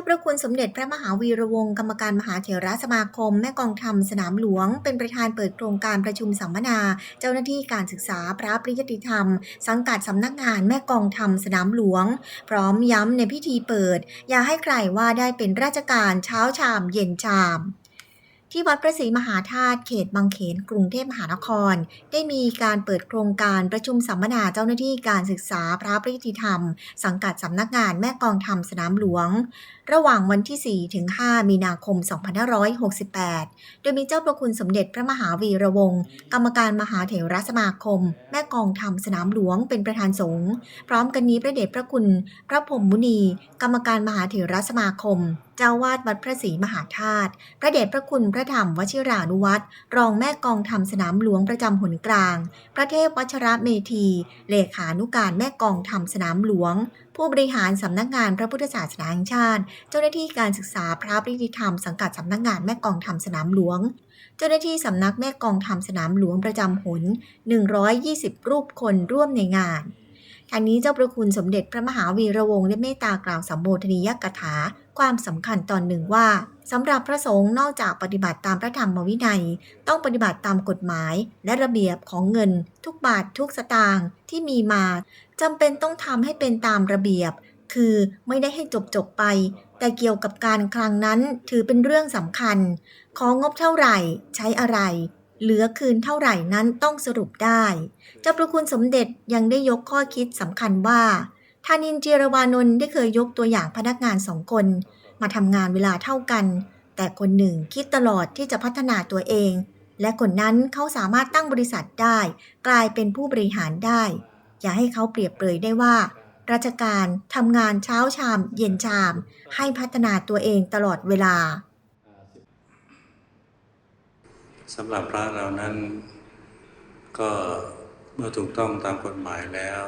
าพระคุณสมเด็จพระมหาวีระวงศ์กรรมการมหาเถรสมาคม แม่กองธรรมสนามหลวง เป็นประธานเปิดโครงการประชุมสัมมนา เจ้าหน้าที่การศึกษาพระปริยติธรรม สังกัดสำนักงานแม่กองธรรมสนามหลวง พร้อมย้ำในพิธีเปิด อย่าให้ใครว่าได้เป็นราชการเช้าชามเย็นชาม ที่วัดพระศรีมหาธาตุเขตบางเขนกรุงเทพมหานคร ได้มีการเปิดโครงการประชุมสัมมนาเจ้าหน้าที่การศึกษาพระปริยติธรรม สังกัดสำนักงานแม่กองธรรมสนามหลวง ระหว่างวันที่ 4 ถึง 5 มีนาคม 2568 โดยมีเจ้าประคุณสมเด็จพระมหาวีระวงศ์กรรมการมหาเถรสมาคม แม่กองธรรมสนามหลวงเป็นประธานสงฆ์พร้อมกันนี้พระเดชพระคุณ พระพรมมุนี กรรมการมหาเถรสมาคม เจ้าวาดวัดพระศรีมหาธาตุพระเดชพระคุณพระธรรมวชิรานุวัตรรองแม่กองธรรมสนามหลวงประจำหนกลาง พระเทพวัชระเมธี เลขานุการแม่กองธรรมสนามหลวง ผู้บริหารสำนักงานพระพุทธศาสนาแห่งชาติ เจ้าหน้าที่การศึกษาพระปริยติธรรมสังกัดสำนักงานแม่กองธรรมสนามหลวงเจ้าหน้าที่สำนักแม่กองธรรมสนามหลวงประจำหน 120 รูปคนร่วมในงาน ทางนี้เจ้าประคุณสมเด็จพระมหาวีระวงศ์ได้เมตตากล่าวสัมโภชนียกถา ความสำคัญตอนหนึ่งว่าสำหรับพระสงฆ์นอกจากปฏิบัติตามพระธรรมวินัย ต้องปฏิบัติตามกฎหมาย และระเบียบของเงิน ทุกบาททุกสตางค์ที่มีมาจำเป็นต้องทำให้เป็นตามระเบียบ คือไม่ได้ให้จบจบไป แต่เกี่ยวกับการคลังนั้นถือเป็นเรื่องสำคัญ ของงบเท่าไหร่ ใช้อะไร เหลือคืนเท่าไหร่นั้นต้องสรุปได้ เจ้าประคุณสมเด็จยังได้ยกข้อคิดสำคัญว่าธานินเจยรวานนท์ได้เคยยกตัวอย่างพนักงานสองคน มาทำงานเวลาเท่ากัน แต่คนหนึ่งคิดตลอดที่จะพัฒนาตัวเอง และคนนั้นเขาสามารถตั้งบริษัทได้ กลายเป็นผู้บริหารได้ อย่าให้เขาเปรียบเปรยได้ว่า ราชการทำงานเช้าชาม เย็นชาม ให้พัฒนาตัวเองตลอดเวลา สำหรับพระเรานั้น ก็เมื่อถูกต้องตามกฎหมายแล้ว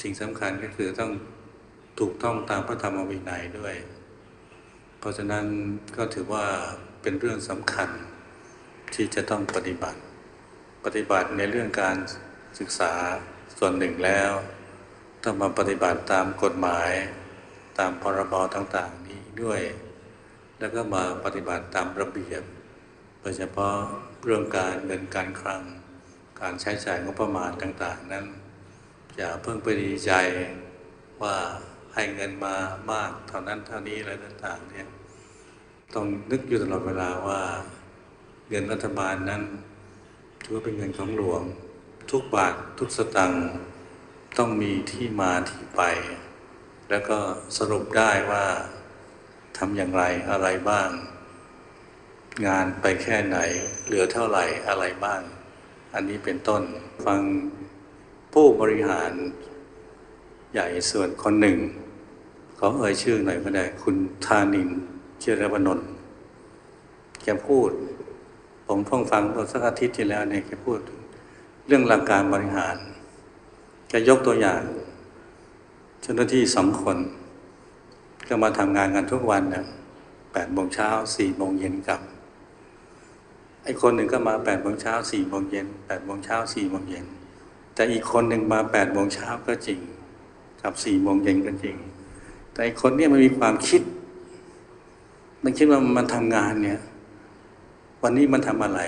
สิ่งสำคัญก็คือต้องถูกต้องตามพระธรรมวินัยด้วย เพราะฉะนั้นก็ถือว่าเป็นเรื่องสำคัญที่จะต้องปฏิบัติ ปฏิบัติในเรื่องการศึกษาส่วนหนึ่งแล้ว ต้องมาปฏิบัติตามกฎหมาย ตามพรบต่างๆนี้ด้วย แล้วก็มาปฏิบัติตามระเบียบ ยเฉพาะเรื่องการเงินการคลัง การใช้จ่ายงบประมาณต่างๆ นั้นอย่าเพิ่งไปดีใจว่าให้เงินมามากเท่านั้นเท่านี้อะไรต่างๆเนี่ยต้องนึกอยู่ตลอดเวลาว่า เงินรัฐบาลนั้นถือว่าเป็นเงินของหลวง ทุกบาททุกสตังค์ต้องมีที่มาที่ไป แล้วก็สรุปได้ว่าทำอย่างไรอะไรบ้าง งานไปแค่ไหน เหลือเท่าไหร่อะไรบ้าง อันนี้เป็นต้นฟังผู้บริหารใหญ่ส่วนคนหนึ่ง ขอเอ่ยชื่อหน่อยก็ได้ คุณธานินเจรวนนท์แกพูด ผมเพิ่งฟังเมื่อสักอาทิตย์ที่แล้วเนี่ยแกพูด เรื่องหลักการบริหารแกยกตัวอย่าง เจ้าหน้าที่สองคน ก็มาทำงานกันทุกวันนะแปดโมงเช้าสี่โมงเย็นกลับ ไอ้คนหนึ่งก็มาแปดโมงเช้าสี่โมงเย็นแปดโมงเช้าสี่โมงเย็นแต่อีกคนหนึ่งมาแปดโมงเช้าก็จริง กับสี่โมงเย็นก็จริง แต่อีกคนเนี่ยมันมีความคิด มันคิดว่ามันทำงานเนี่ยวันนี้มันทำอะไร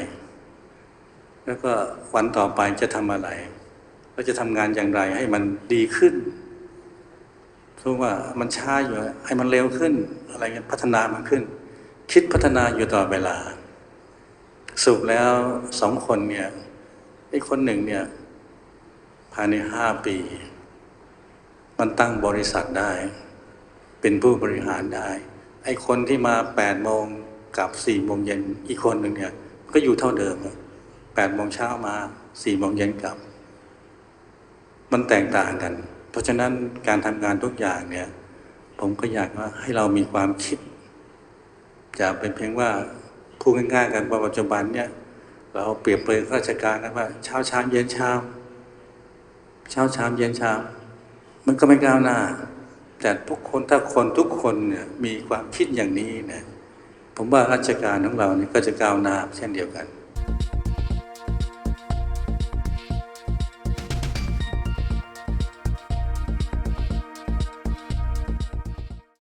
แล้วก็วันต่อไปจะทำอะไรแล้วจะทำงานอย่างไรให้มันดีขึ้นรู้ว่ามันช้าอยู่ให้มันเร็วขึ้นอะไรเงี้ยพัฒนามันขึ้น คิดพัฒนาอยู่ตลอเวลา สุปแล้วสองคนเนี่ยไอ้คนหนึ่งเนี่ยภายในห้าปี มันตั้งบริษัทได้ เป็นผู้บริหารได้ ไอ้คนที่มาแปดโมงกับสี่โมงเย็นอีกคนหนึ่งเนี่ย ก็อยู่เท่าเดิมแปดโมงเช้ามาสี่โมงเย็นกลับ มันแตกต่างกัน เพราะฉะนั้นการทำงานทุกอย่างเนี่ย ผมก็อยากว่าให้เรามีความคิด จะเป็นเพียงว่า พูดง่ายๆกันว่าปัจจุบันเนี่ยเราเปรียบเปรยข้าราชการนะว่าเช้าชามเย็นชามเช้าชามเย็นชามมันก็ไม่ก้าวหน้า แต่ทุกคนถ้าคนทุกคนเนี่ยมีความคิดอย่างนี้เนี่ยผมว่าราชการของเราเนี่ยก็จะก้าวหน้าเช่นเดียวกัน